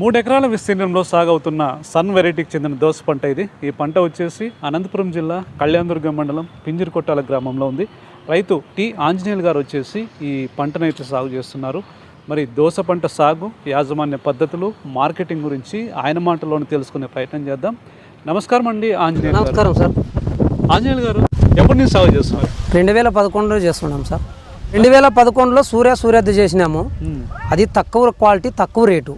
మూడు ఎకరాల విస్తీర్ణంలో సాగవుతున్న సన్ వెరైటీకి చెందిన దోస పంట ఇది. ఈ పంట వచ్చేసి అనంతపురం జిల్లా కళ్యాణదుర్గం మండలం పింజిరికొట్టాల గ్రామంలో ఉంది. రైతు టి ఆంజనేయులు గారు వచ్చేసి ఈ పంటనైతే సాగు చేస్తున్నారు. మరి దోస పంట సాగు యాజమాన్య పద్ధతులు మార్కెటింగ్ గురించి ఆయన మాటలోనే తెలుసుకునే ప్రయత్నం చేద్దాం. నమస్కారం అండి ఆంజనేయులు నమస్కారం సార్. ఆంజనేయులు గారు ఎప్పటి నుంచి సాగు చేస్తున్నారు? రెండు వేల పదకొండులో చేస్తున్నాం సార్. రెండు వేల పదకొండులో సూర్య సూర్యద్ద చేసినాము. అది తక్కువ క్వాలిటీ తక్కువ రేటు.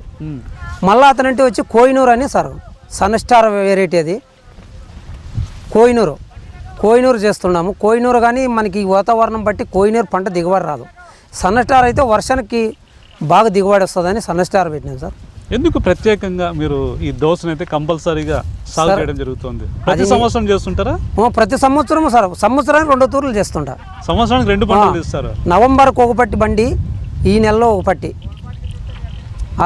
మళ్ళీ అతనంటే వచ్చి కోహినూర్ అని సార్ సన్ స్టార్ వెరైటీ అది. కోహినూరు కోహినూరు చేస్తున్నాము. కోహినూరు కానీ మనకి వాతావరణం బట్టి కోహినూరు పంట దిగుబడి రాదు. సన్న స్టార్ అయితే వర్షానికి బాగా దిగుబడి వస్తుందని సన్న స్టార్ పెట్టినాం సార్. ఎందుకు ప్రత్యేకంగా మీరు ఈ దోశను అయితే కంపల్సరీగా సాగు చేయడం జరుగుతుంది? ప్రతి సంవత్సరం చేస్తుంటారా? ప్రతి సంవత్సరం సార్. సంవత్సరానికి రెండు తూర్లు చేస్తుంటా. సంవత్సరానికి రెండు పంటలు తీస్తారు? నవంబర్కి ఒక పట్టి బండి ఈ నెలలో ఒక పట్టి.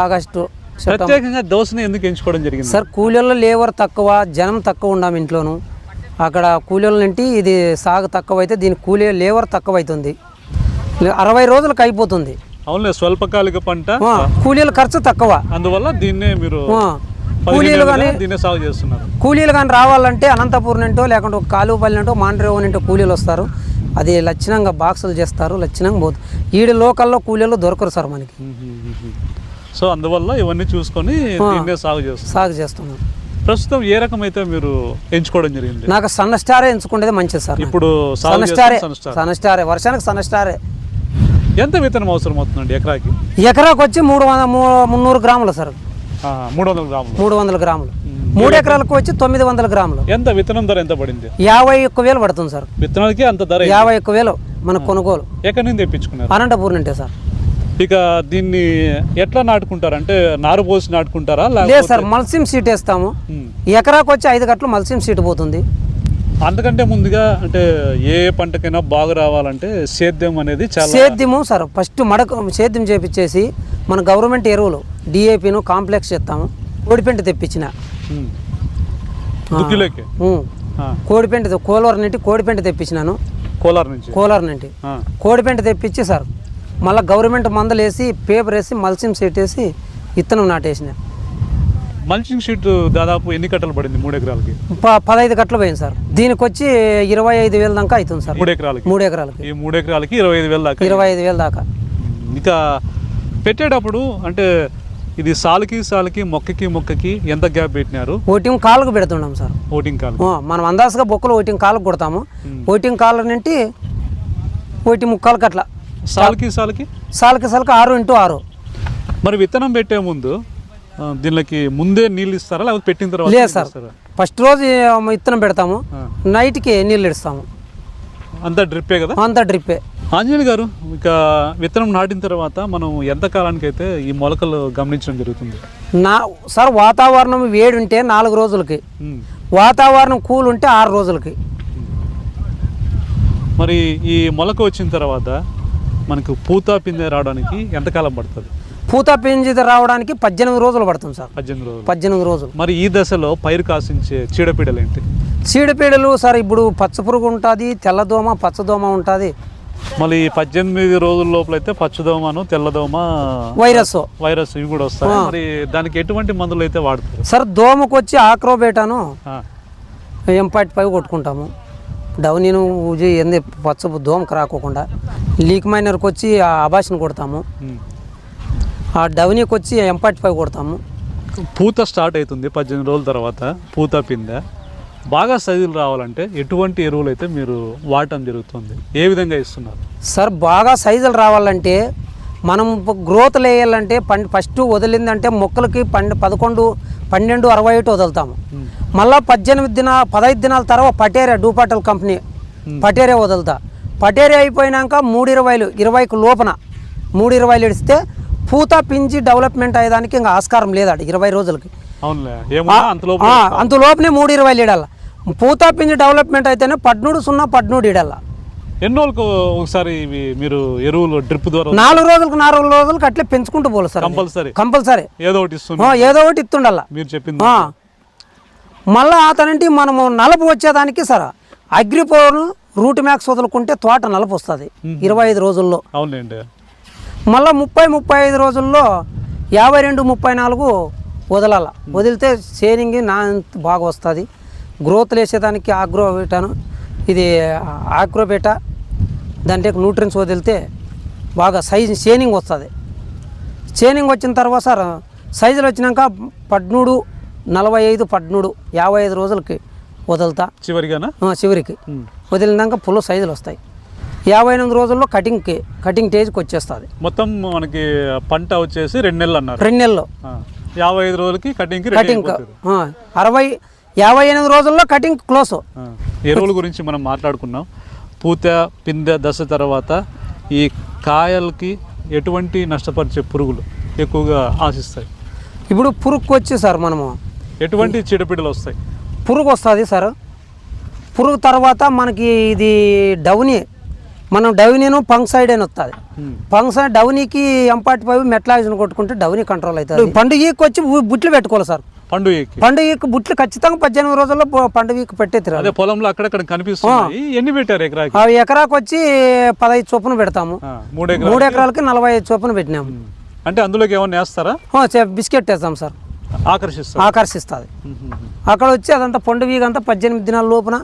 ఆగస్టు ప్రత్యేకంగా దోశని ఎందుకు ఎంచుకోవడం జరిగింది? సార్ కూలీల్లో లేబర్ తక్కువ జనం తక్కువ ఉన్నాం ఇంట్లోను. అక్కడ కూలీల నుండి ఇది సాగు తక్కువ అయితే దీని కూలీ లేబర్ తక్కువ అవుతుంది అరవై రోజులకు అయిపోతుంది. అవునులే స్వల్పకాలిక పంట. కూలీల ఖర్చు తక్కువ. అందువల్ల దీన్నే మీరు కూలీలు కానీ దీన్నే సాగు చేస్తున్నారు. కూలీలు కానీ రావాలంటే అనంతపూర్ నుంటో లేకుంటే కాలువపల్లి నుంటో మాండ్రేవు నుంటో కూలీలు వస్తారు. అది లక్షణంగా బాక్సులు చేస్తారు లక్షణంగా పోతుంది ఈడ లోకల్లో కూలీలు దొరకరు సార్ మనకి. సో అందువల్ల ఇవన్నీ చూసుకొని సాగు చేస్తున్నారు. సాగు చేస్తున్నాం ప్రస్తుతం ఏ రకం అయితే మీరు ఎంచుకోవడం జరిగింది? నాకు సన్న స్టారే ఎంచుకునేది మంచిది సార్. ఇప్పుడు సన్న స్టారే సన్ స్టార్. సన్న స్టారే వర్షానికి సన్న స్టారే. ఎంత విత్తనం అవసరం అవుతుందండి ఎకరాకి? ఎకరాకు వచ్చి మూడు వందల మున్నూరు గ్రాములు సార్. మూడు వందల గ్రాములు. మూడు వందల గ్రాములు. మూడు ఎకరాలకు వచ్చి తొమ్మిది వందల గ్రాములు. ఎంత? విత్తనం ధర ఎంత పడింది? యాభై ఒక్క వేలు పడుతుంది సార్. విత్తనాలకి అంత ధర యాభై ఒక్క వేలు మన కొనుగోలు. ఎక్కడి నుంచి తెప్పించుకున్నారు? అనంతపూర్ నుంటే సార్. ఇక దీన్ని ఎట్లా నాటుకుంటారు? అంటే నారు పోసి నాటుకుంటారా? లేదు సార్ మల్సిం సీట్ వేస్తాము. ఎకరాకు వచ్చి ఐదు గంటలు మల్సిం సీట్ పోతుంది. అంతకంటే ముందుగా అంటే ఏ పంటకైనా బాగా రావాలంటే సేద్యం అనేది చాలా సేద్యము సార్ ఫస్ట్ మడక సేద్యం చేపించేసి మన గవర్నమెంట్ ఎరువులు డిఏపిను కాంప్లెక్స్ చేస్తాము. కోడిపెంట తెప్పించిన. దుక్కిలోకి కోడిపెంట కోలార్ నుండి కోడిపెంట తెప్పించినాను. కోలార్ నుంచి? కోలార్ నుండి. కోడిపెంట తెప్పించి సార్ మళ్ళీ గవర్నమెంట్ మందలు వేసి పేపర్ వేసి మల్సిం సీట్ వేసి ఇత్తనం నాటేసిన. మల్చింగ్ షీట్ దాదాపు ఎన్ని కట్టలు పడింది మూడు ఎకరాలకి? పదహైదు గంటలు పోయింది సార్. దీనికి వచ్చి ఇరవై ఐదు వేల దాకా అవుతుంది సార్. మూడు ఎకరాలకి? మూడు ఎకరాలకి. ఈ మూడు ఎకరాలకి ఇరవై ఐదు వేల దాకా ఇరవై ఐదు వేల దాకా. ఇక పెట్టేటప్పుడు అంటే ఇది సాలుకి సాలుకి మొక్కకి మొక్కకి ఎంత గ్యాప్ పెట్టినారు? ఓటింగ్ కాళ్ళకు పెడుతున్నాం సార్. ఓటింగ్ కాల్ మనం అందాసుగా బొక్కలు ఓటింగ్ కాళ్ళకు కొడతాము. ఓటింగ్ కాళ్ళ నుండి ఓటి ముక్కలు అట్లా. సాలుకి సాలుకి? సాలకి సాలకి ఆరు ఇంటూ ఆరు. మరి విత్తనం పెట్టే ముందు దీనికి ముందే నీళ్ళు ఇస్తారా? లేకపోతే పెట్టిన తర్వాత లేదు సార్? ఫస్ట్ రోజు ఇత్తనం పెడతాము. నైట్కి నీళ్ళు ఇస్తాము. అంతా డ్రిప్పే కదా? అంతా డ్రిప్పే. ఆంజనేయులు గారు ఇక విత్తనం నాటిన తర్వాత మనం ఎంత కాలానికి అయితే ఈ మొలకలు గమనించడం జరుగుతుంది? నా సార్ వాతావరణం వేడి ఉంటే నాలుగు రోజులకి. వాతావరణం కూల్ ఉంటే ఆరు రోజులకి. మరి ఈ మొలక వచ్చిన తర్వాత మనకు పూత పిందె రావడానికి ఎంతకాలం పడుతుంది? పూత పింజిది రావడానికి పద్దెనిమిది రోజులు పడుతుంది సార్. పద్దెనిమిది రోజులు. పద్దెనిమిది రోజులు. మరి ఈ దశలో పైరు కాసించే చీడపీడలు ఏంటి? చీడపీడలు సార్ ఇప్పుడు పచ్చ పురుగు ఉంటుంది తెల్లదోమ పచ్చదోమ ఉంటుంది. మళ్ళీ పద్దెనిమిది రోజుల లోపల అయితే పచ్చదోమను తెల్లదోమ వైరస్. వైరస్ ఇవి కూడా వస్తాయి. మరి దానికి ఎటువంటి మందులు అయితే వాడతారు? సార్ దోమకు వచ్చి ఆక్రోబేటాను ఎంపాటి పై కొట్టుకుంటాము. డౌనీను ఊజి ఎంది పచ్చపు దోమకు రాకోకుండా. లీక్ మైనర్కి వచ్చి ఆ అబాసిని కొడతాము. ఆ డౌనీకి వచ్చి ఎంపాటి పై కొడతాము. పూత స్టార్ట్ అవుతుంది పద్దెనిమిది రోజుల తర్వాత పూత పిందె. బాగా సైజులు రావాలంటే ఎటువంటి ఎరువులు అయితే మీరు వాడటం జరుగుతుంది? ఏ విధంగా ఇస్తున్నారు? సార్ బాగా సైజులు రావాలంటే మనం గ్రోత్ వేయాలంటే పం ఫస్ట్ వదిలిందంటే మొక్కలకి పండు పదకొండు పన్నెండు అరవై ఒకటి వదులుతాము. మళ్ళా పద్దెనిమిది దిన పదహైదు దినాల తర్వాత పటేరియా డూపాటల్ కంపెనీ పటేరియా వదులుతా. పటేరియా అయిపోయినాక మూడు ఇరవైలు ఇరవైకి లోపన మూడు ఇరవైలు ఇడిస్తే పూత పించి డెవలప్మెంట్ అయ్యేదానికి ఇంకా ఆస్కారం లేదాడు ఇరవై రోజులకి. అవునులే ఏమన్నా అంతలోపు ఆ, అంత లోపనే మూడు ఇరవైలు ఇడాల పూత పించి డెవలప్మెంట్ అయితేనే పద్నూడు సున్నా పద్నూడు ఇడాల ఎన్ని రోజులకు ఒకసారి ఇవి మీరు ఎరువులు డ్రిప్ ద్వారా నాలుగు రోజులకు నాలుగు రోజులకు అట్లే పెంచుకుంటూ పోలు సార్ కంపల్సరీ. కంపల్సరీ. ఏదో ఒకటి ఇస్తుంది ఆ, ఏదో ఒకటి ఇస్తుండాల మీరు చెప్పింది. మళ్ళా అతనంటే మనము నలుపు వచ్చేదానికి సార్ అగ్రిపోను రూట్ మ్యాక్స్ వదులుకుంటే తోట నలుపు వస్తుంది ఇరవై ఐదు రోజుల్లో. అవునులేండి. మళ్ళీ ముప్పై ముప్పై ఐదు రోజుల్లో యాభై రెండు ముప్పై నాలుగు వదలాల. వదిలితే షేరింగ్ నా బాగా వస్తుంది. గ్రోత్ లేసేదానికి ఆగ్రోబెటాను ఇది ఆగ్రోబెటా దాంట్లో న్యూట్రియన్స్ వదిలితే బాగా సైజ్ షేనింగ్ వస్తుంది. షేనింగ్ వచ్చిన తర్వాత సార్ సైజులు వచ్చినాక పద్మూడు నలభై ఐదు పద్మూడు యాభై ఐదు రోజులకి వదులుతా. చివరిగానా? ఆ, చివరికి. వదిలినాక ఫుల్ సైజులు వస్తాయి. యాభై ఎనిమిది రోజుల్లో కటింగ్కి కటింగ్ స్టేజ్కి వచ్చేస్తుంది. మొత్తం మనకి పంట వచ్చేసి రెండు నెలలు అన్నారు. రెండు నెలలు. యాభై ఐదు రోజులకి కటింగ్. ఆ, అరవై యాభై ఎనిమిది రోజుల్లో కటింగ్ క్లోజ్. ఎరువుల గురించి మనం మాట్లాడుకున్నాం. పూత పిందె దశ తర్వాత ఈ కాయలకి ఎటువంటి నష్టపరిచే పురుగులు ఎక్కువగా ఆశిస్తాయి? ఇప్పుడు పురుగుకి వచ్చి సార్ మనము ఎటువంటి చీడపీడలు వస్తాయి? పురుగు వస్తుంది సార్. పురుగు తర్వాత మనకి ఇది డౌనీ మనం డౌనీను పంక్సైడ్ అని వస్తుంది. పంక్సైడ్ డౌనీకి ఎంపాటి పై మెట్లాక్సిన్ కొట్టుకుంటే డౌనీ కంట్రోల్ అవుతుంది. పండుగకి వచ్చి బుట్లు పెట్టుకోవాలి సార్. పండుగకి పండుగకి బుట్లు ఖచ్చితంగా పద్దెనిమిది రోజుల్లో పెట్టే తిరాలి అదే పొలంలో అక్కడక్కడ కనిపిస్తున్నాయి. ఎన్ని పెట్టారు ఎకరాకి? ఎకరాకు వచ్చి పదహైదు చొప్పున పెడతాము. మూడు ఎకరాలు మూడు ఎకరాలకి నలభై ఐదు చొప్పున పెట్టినాము. అంటే అందులోకి ఏమన్నా వేస్తారా? బిస్కెట్ వేస్తాం సార్. ఆకర్షిస్తారు? ఆకర్షిస్తుంది. అక్కడ వచ్చి అదంతా పండు వీగంతా పద్దెనిమిది దినాల లోపున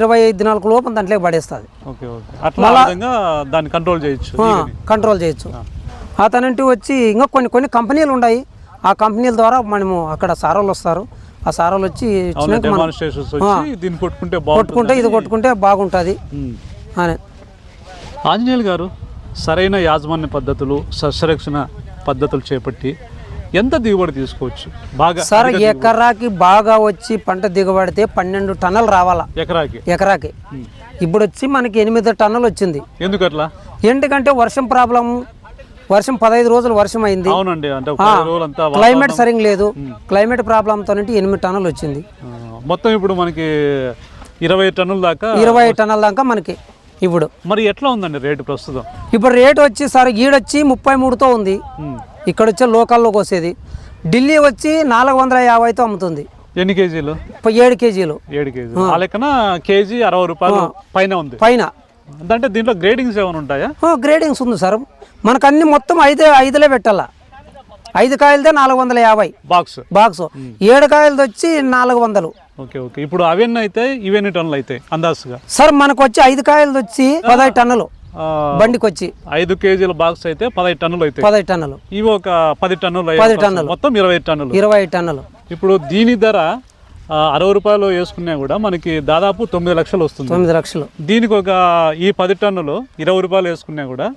ఇరవై ఐదు దినాలకు లోపల దాంట్లోకి పడేస్తుంది. దాన్ని కంట్రోల్ చేయొచ్చు. కంట్రోల్ చేయొచ్చు. అతనంటి వచ్చి ఇంకా కొన్ని కొన్ని కంపెనీలు ఉన్నాయి. ఆ కంపెనీల ద్వారా మనము అక్కడ సారోలు వస్తారు. ఆ సారోలు వచ్చి కొట్టుకుంటే ఇది కొట్టుకుంటే బాగుంటుంది. అని. ఆంజనేయులు గారు సరైన యాజమాన్య పద్ధతులు సస్యరక్షణ పద్ధతులు చేపట్టి ఎంత దిగుబడి తీసుకోవచ్చు? బాగా సార్ ఎకరాకి బాగా వచ్చి పంట దిగబడితే పన్నెండు టన్నులు రావాలా? ఎకరాకి. ఎకరాకి. ఇప్పుడు వచ్చి మనకి ఎనిమిది టన్నులు వచ్చింది. ఎందుకు అట్లా ఎందుకంటే వర్షం ప్రాబ్లం వర్షం పదహైదు రోజులు వర్షం అయింది అవునండి అంటే క్లైమేట్ సరిగ్గా లేదు. క్లైమేట్ ప్రాబ్లంతో ఎనిమిది టన్నులు వచ్చింది. మొత్తం ఇప్పుడు మనకి ఇరవై టన్నుల దాకా ఇరవై టన్నుల దాకా మనకి ఇప్పుడు. మరి ఎట్లా ఉందండి రేటు ప్రస్తుతం? ఇప్పుడు రేటు వచ్చి సార్ ఈడొచ్చి ముప్పై మూడుతో ఉంది. ఇక్కడ వచ్చే లోకల్లోకి వచ్చేది ఢిల్లీ వచ్చి నాలుగు వందల యాభైతో అమ్ముతుంది. ఎన్ని కేజీలు? ఏడు కేజీలు. ఏడు కేజీలు. ఆ. లెక్కన కేజీ అరవై రూపాయలు పైన ఉంది. పైన. అంటే దీంట్లో గ్రేడింగ్స్ ఏమైనా ఉంటాయా? గ్రేడింగ్స్ ఉంది సార్. మనకు అన్ని మొత్తం ఐదే ఐదులే పెట్టాలా. ఐదు కాయలదే నాలుగు వందల యాభై. బాక్స్ బాక్స్ ఏడు కాయలది వచ్చి నాలుగు వందలు. ఓకే ఓకే ఇప్పుడు అవన్నీ అయితే ఇవన్నీ టన్నులు అయితే అందాజుగా? సార్ మనకు వచ్చి ఐదు కాయలది వచ్చి పదహైదు టన్నులు బండికి వచ్చి ఐదు కేజీల బాక్స్ అయితే పదహైదు టన్నులు అయితే. పదహైదు టన్నులు. ఇవి ఒక పది టన్నులు పది. టన్నులు. మొత్తం ఇరవై టన్నులు. ఇరవై టన్నులు. ఇప్పుడు దీని ధర అరవై రూపాయలు వేసుకున్నా కూడా మనకి దాదాపు తొమ్మిది లక్షలు వస్తుంది. తొమ్మిది లక్షలు. దీనికి ఒక ఈ పది టన్నులు ఇరవై రూపాయలు వేసుకున్నా కూడా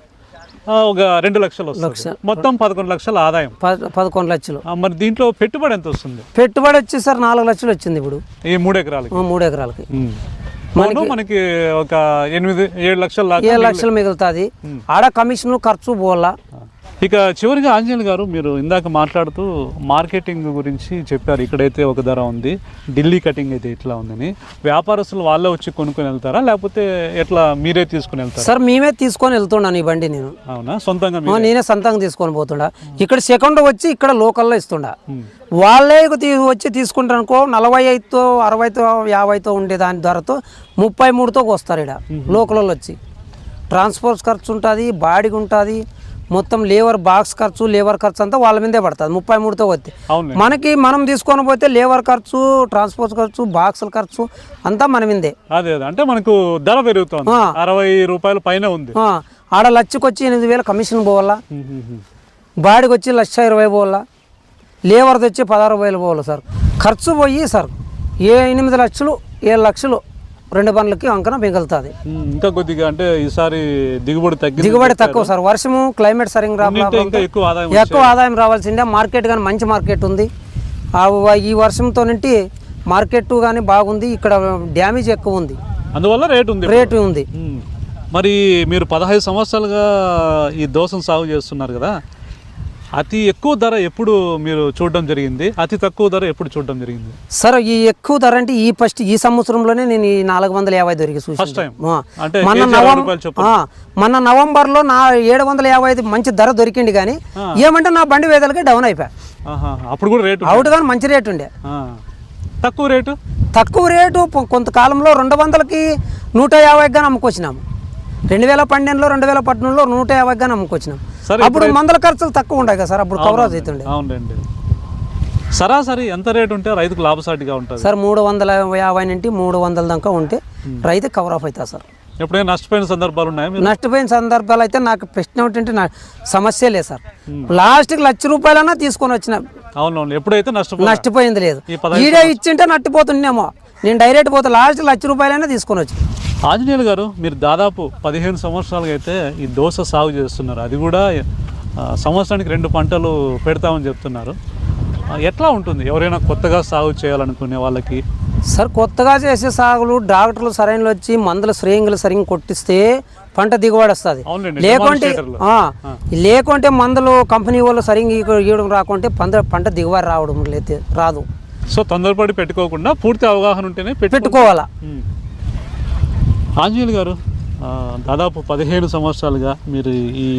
ఒక రెండు లక్షలు వస్తుంది. మొత్తం పదకొండు లక్షల ఆదాయం. పదకొండు లక్షలు. మరి దీంట్లో పెట్టుబడి ఎంత వస్తుంది? పెట్టుబడి వచ్చి సార్ నాలుగు లక్షలు వచ్చింది ఇప్పుడు. ఈ మూడు ఎకరాలకి. మూడు ఎకరాలకి. మనకి ఒక ఎనిమిది ఏడు లక్షల ఏడు లక్షలు మిగులుతుంది. ఆడ కమిషన్ ఖర్చు పోవాలా? ఇక చివరిగా ఆంజనేయులు గారు మీరు ఇందాక మాట్లాడుతూ మార్కెటింగ్ గురించి చెప్పారు. ఇక్కడైతే ఒక ధర ఉంది. ఢిల్లీ కటింగ్ అయితే ఇట్లా ఉందని. వ్యాపారస్తులు వాళ్ళే వచ్చి కొనుక్కొని వెళ్తారా? లేకపోతే ఎట్లా మీరే తీసుకుని వెళ్తారా? సార్ మేమే తీసుకొని వెళ్తున్నాను ఈ బండి నేను? అవునా? సొంతంగా నేనే సొంతంగా తీసుకొని పోతుండా. ఇక్కడ సెకండ్ వచ్చి ఇక్కడ లోకల్లో ఇస్తుండా. వాళ్ళే వచ్చి తీసుకుంటారు అనుకో నలభై ఐదుతో అరవైతో యాభైతో ఉండే దాని ధరతో ముప్పై మూడుతో వస్తారు ఇక్కడ లోకల్లో వచ్చి. ట్రాన్స్పోర్ట్ ఖర్చు ఉంటుంది బాడీకి ఉంటుంది మొత్తం లేబర్ బాక్స్ ఖర్చు లేబర్ ఖర్చు అంతా వాళ్ళ మీదే పడుతుంది. ముప్పై మూడుతో వస్తే మనకి మనం తీసుకొని పోతే లేబర్ ఖర్చు ట్రాన్స్పోర్ట్ ఖర్చు బాక్సుల ఖర్చు అంతా మన మీదే. అదే అంటే మనకు ధర పెరుగుతోంది. అరవై రూపాయల పైన ఉంది. ఆడ లచ్చకి వచ్చి ఎనిమిది వేల కమిషన్ పోవాలా. బాడీకి వచ్చి లక్ష ఇరవై పోవాలా? లేబర్ది వచ్చి పదహారు వేలు పోవాలి సార్? ఖర్చు పోయి సార్ ఏ ఎనిమిది లక్షలు ఏడు లక్షలు రెండు పనులకి అంకన మిగులుతుంది. ఇంకా కొద్దిగా అంటే ఈసారి దిగుబడి తగ్గింది దిగుబడి తక్కువ సార్. వర్షము క్లైమేట్ సరిగ్గా ఎక్కువ ఆదాయం ఎక్కువ ఆదాయం రావాల్సిందే. మార్కెట్ కానీ మంచి మార్కెట్ ఉంది. ఈ వర్షంతో నుండి మార్కెట్ కానీ బాగుంది. ఇక్కడ డ్యామేజ్ ఎక్కువ ఉంది. అందువల్ల రేటు ఉంది రేటు ఉంది. మరి మీరు పదహైదు సంవత్సరాలుగా ఈ దోసం సాగు చేస్తున్నారు కదా. అతి ఎక్కువ ధర ఎప్పుడు మీరు చూడడం జరిగింది? అతి తక్కువ ధర ఎప్పుడు చూడడం జరిగింది? సార్ ఈ ఎక్కువ ధర అంటే ఈ ఫస్ట్ ఈ సంవత్సరంలోనే నేను ఈ నాలుగు వందల యాభై దొరికి ఫస్ట్ టైం అంటే మన కేజీ అరవై నవం రూపాయలు చొప్పున. ఆ, మన నవంబర్లో నా ఏడు వందల యాభై ఐదు మంచి ధర దొరికింది కానీ ఏమంటే నా బండి వేదలకి డౌన్ అయిపోయా. అప్పుడు కూడా రేటు అవుట్ కానీ మంచి రేటు ఉండే. తక్కువ రేటు? తక్కువ రేటు కొంతకాలంలో రెండు వందలకి నూట యాభైకి కానీ అమ్ముకొచ్చినాము రెండు వేల పన్నెండులో రెండు వేల పద్నాలుగులో నూట యాభైకి కానీ అప్పుడు మందుల ఖర్చులు తక్కువ ఉంటాయి కదా సార్ అప్పుడు కవరేజ్ అవుతుండే అవునండి. సరాసరి ఎంత రేటు ఉంటే రైతుకు లాభసాటిగా ఉంటుంది? సార్ మూడు వందల యాభై నుండి మూడు వందల దాకా ఉంటే రైతు కవర్ ఆఫ్ అవుతుంది సార్. ఎప్పుడైనా నష్టపోయిన సందర్భాలు ఉన్నాయా నష్టపోయిన సందర్భాలు అయితే నాకు ప్రశ్న ఏంటంటే నా సమస్య లేదు సార్. లాస్ట్కి లక్ష రూపాయలన్నా తీసుకొని వచ్చిన. అవునవును ఎప్పుడైతే నష్టపో నష్టపోయింది లేదు. ఈడే ఇచ్చింటే నట్టిపోతుండేమో. నేను డైరెక్ట్ పోతే లాస్ట్ లక్ష రూపాయలైనా తీసుకొని వచ్చి ఆంజనేయులు గారు మీరు దాదాపు పదిహేను సంవత్సరాలుగా అయితే ఈ దోస సాగు చేస్తున్నారు. అది కూడా సంవత్సరానికి రెండు పంటలు పెడతామని చెప్తున్నారు. ఎట్లా ఉంటుంది? ఎవరైనా కొత్తగా సాగు చేయాలనుకునే వాళ్ళకి? సార్ కొత్తగా చేసే సాగులు డాక్టర్లు సరైన వచ్చి మందులు శ్రేయంగులు సరిగ్గా కొట్టిస్తే పంట దిగుబడి వస్తుంది. లేకుంటే లేకుంటే మందులు కంపెనీ వాళ్ళు సరిగ్గా ఇవ్వ- ఇవ్వడం రాకుంటే పంట పంట దిగుబడి రావడం లేదు రాదు. సో తొందరపడి పెట్టుకోకుండా పూర్తి అవగాహన ఉంటేనే పెట్టు పెట్టుకోవాలా. ఆంజనేయులు గారు దాదాపు పదిహేను సంవత్సరాలుగా మీరు ఈ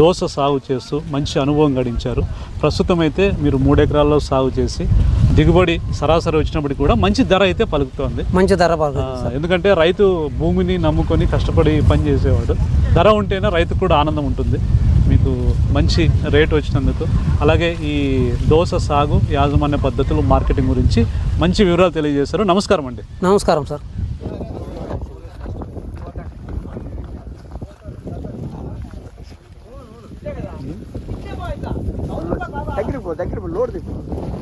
దోస సాగు చేస్తూ మంచి అనుభవం గడించారు. ప్రస్తుతం అయితే మీరు మూడు ఎకరాల్లో సాగు చేసి దిగుబడి సరాసరి వచ్చినప్పటికీ కూడా మంచి ధర అయితే పలుకుతోంది. మంచి ధర ఎందుకంటే రైతు భూమిని నమ్ముకొని కష్టపడి పని చేసేవాడు. ధర ఉంటేనే రైతుకు కూడా ఆనందం ఉంటుంది. మీకు మంచి రేటు వచ్చినందుకు. అలాగే ఈ దోస సాగు యాజమాన్య పద్ధతులు మార్కెటింగ్ గురించి మంచి వివరాలు తెలియజేశారు. నమస్కారం అండి. నమస్కారం సార్. దగ్గర లోడ్ తెచ్చు